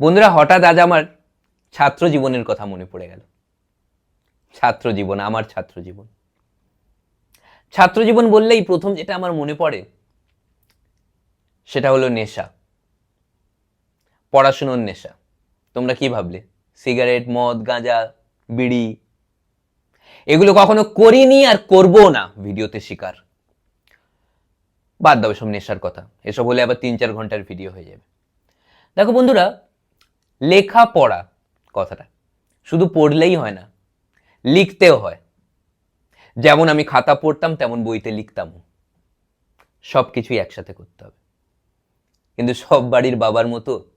বন্ধুরা, হঠাৎ আজ আমার ছাত্র জীবনের কথা মনে পড়ে গেল। ছাত্র জীবন, আমার ছাত্র জীবন। ছাত্র জীবন বললেই প্রথম যেটা আমার মনে পড়ে, সেটা হলো নেশা। পড়াশুনোর নেশা। তোমরা কি ভাবলে? সিগারেট, মদ, গাঁজা, বিড়ি। এগুলো কখনো করিনি আর করব না ভিডিওতে শিকার। বাদ দাও এসব নেশার কথা। এসব হলে আবার তিন চার ঘণ্টার ভিডিও হয়ে যাবে। দেখো বন্ধুরা লেখা পড়া কথাটা। শুধু পড়লেই হয় না, লিখতেও হয়। যেমন আমি খাতা পড়তাম, তেমন বইতে লিখতাম। সব কিছুই একসাথে করতে হবে। কিন্তু সব বাড়ির বাবার মতো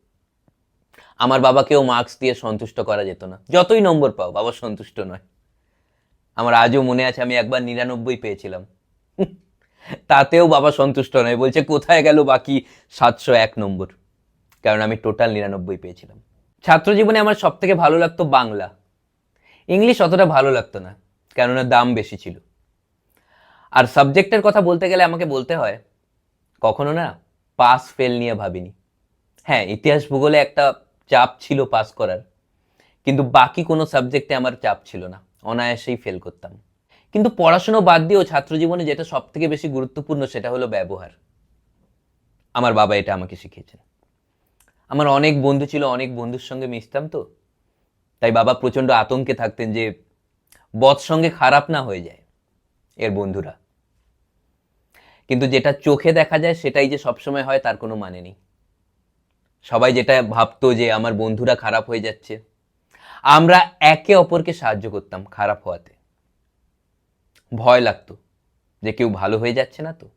আমার বাবাকেও মার্কস দিয়ে সন্তুষ্ট করা যেত না। যতই নম্বর পাও, বাবা সন্তুষ্ট নয়। আমার আজও মনে আছে, আমি একবার নিরানব্বই পেয়েছিলাম। তাতেও বাবা সন্তুষ্ট নয়। বলছে, কোথায় গেল বাকি সাতশো এক নম্বর? কারণ আমি টোটাল নিরানব্বই পেয়েছিলাম। ছাত্র জীবনে আমার সব থেকে ভালো লাগতো বাংলা। ইংলিশ অতটা ভালো লাগতো না, কেননা দাম বেশি ছিল। আর সাবজেক্টের কথা বলতে গেলে আমাকে বলতে হয়, কখনো না পাস ফেল নিয়ে ভাবিনি। হ্যাঁ ইতিহাস ভূগোলে একটা চাপ ছিল পাস করার, কিন্তু বাকি কোনো সাবজেক্টে আমার চাপ ছিল না, অনায়াসেই ফেল করতাম। কিন্তু পড়াশুনো বাদ দিয়েও ছাত্র জীবনে যেটা সব থেকে বেশি গুরুত্বপূর্ণ সেটা হলো ব্যবহার। আমার বাবা এটা আমাকে শিখিয়েছেন। আমার অনেক বন্ধু ছিল, অনেক বন্ধুর সঙ্গে মিশতাম তো। তাই বাবা প্রচণ্ড আতঙ্কে থাকতেন যে বৎ সঙ্গে খারাপ না হয়ে যায় এর বন্ধুরা। কিন্তু যেটা চোখে দেখা যায় সেটাই যে সবসময় হয় তার কোনো মানে নেই। সবাই যেটা ভাবতো যে আমার বন্ধুরা খারাপ হয়ে যাচ্ছে, আমরা একে অপরকে সাহায্য করতাম খারাপ হওয়াতে। ভয় লাগতো যে কেউ ভালো হয়ে যাচ্ছে না তো।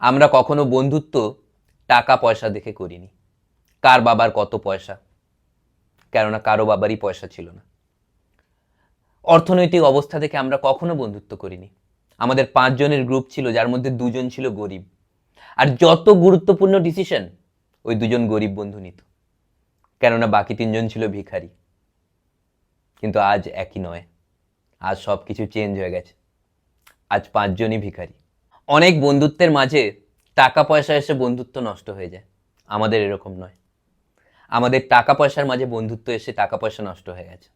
আমরা কখনো বন্ধুত্ব টাকা পয়সা দেখে করিনি। কার বাবার কত পয়সা? কেননা কারও বাবারই পয়সা ছিল না। অর্থনৈতিক অবস্থা থেকে আমরা কখনো বন্ধুত্ব করিনি। আমাদের পাঁচজনের গ্রুপ ছিল, যার মধ্যে দুজন ছিল গরিব। আর যত গুরুত্বপূর্ণ ডিসিশন ওই দুজন গরিব বন্ধু নিত। কেননা বাকি তিনজন ছিল ভিখারি। কিন্তু আজ একই নয়। আজ সব কিছু চেঞ্জ হয়ে গেছে। আজ পাঁচজনই ভিখারি। অনেক বন্ধুত্বের মাঝে টাকা পয়সা এসে বন্ধুত্ব নষ্ট হয়ে যায়। আমাদের এরকম নয়। আমাদের টাকা পয়সার মাঝে বন্ধুত্ব এসে টাকা পয়সা নষ্ট হয়ে গেছে।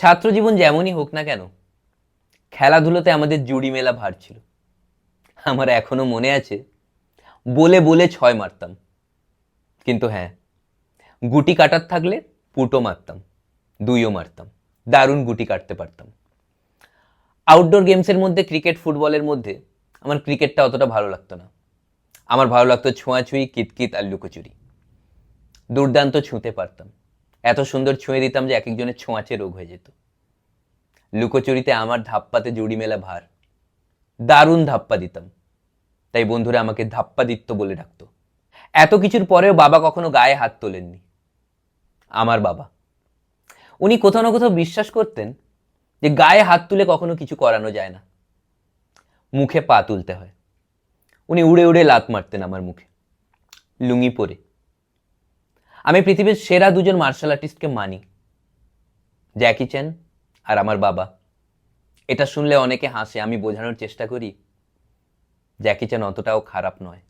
ছাত্র জীবন যেমনই হোক না কেন, খেলাধুলোতে আমাদের জুড়ি মেলা ভার ছিল। আমার এখনও মনে আছে, বলে বলে ছয় মারতাম। কিন্তু হ্যাঁ গুটি কাটার থাকলে পুটো মারতাম, দুইও মারতাম, দারুণ গুটি কাটতে পারতাম। আউটডোর গেমসের মধ্যে ক্রিকেট ফুটবলের মধ্যে আমার ক্রিকেটটা অতটা ভালো লাগতো না। আমার ভালো লাগতো ছোঁয়াছুঁই, কিতকিত আর লুকোচুরি। দুর্দান্ত ছুঁতে পারতাম। এত সুন্দর ছুঁয়ে দিতাম যে এক একজনের ছোঁয়াচে রোগ হয়ে যেত। লুকোচুরিতে আমার ধাপ্পাতে জুড়ি মেলা ভার। দারুণ ধাপ্পা দিতাম। তাই বন্ধুরা আমাকে ধাপ্পাদিত্য বলে ডাকতো। এত কিছুর পরেও বাবা কখনো গায়ে হাত তোলেননি। আমার বাবা। উনি কোথাও না কোথাও বিশ্বাস করতেন যে গায়ে হাত তুলে কখনো কিছু করানো যায় না। মুখে পা তুলতে হয়। উনি উড়ে উড়ে লাত মারতেন আমার মুখে। লুঙ্গি পরে। আমি পৃথিবীর সেরা দুজন মার্শাল আর্টিস্টকে মানি। জ্যাকি চ্যান আর আমার বাবা। এটা শুনলে অনেকে হাসে, আমি বোঝানোর চেষ্টা করি জ্যাকি চ্যান অতটাও খারাপ নয়।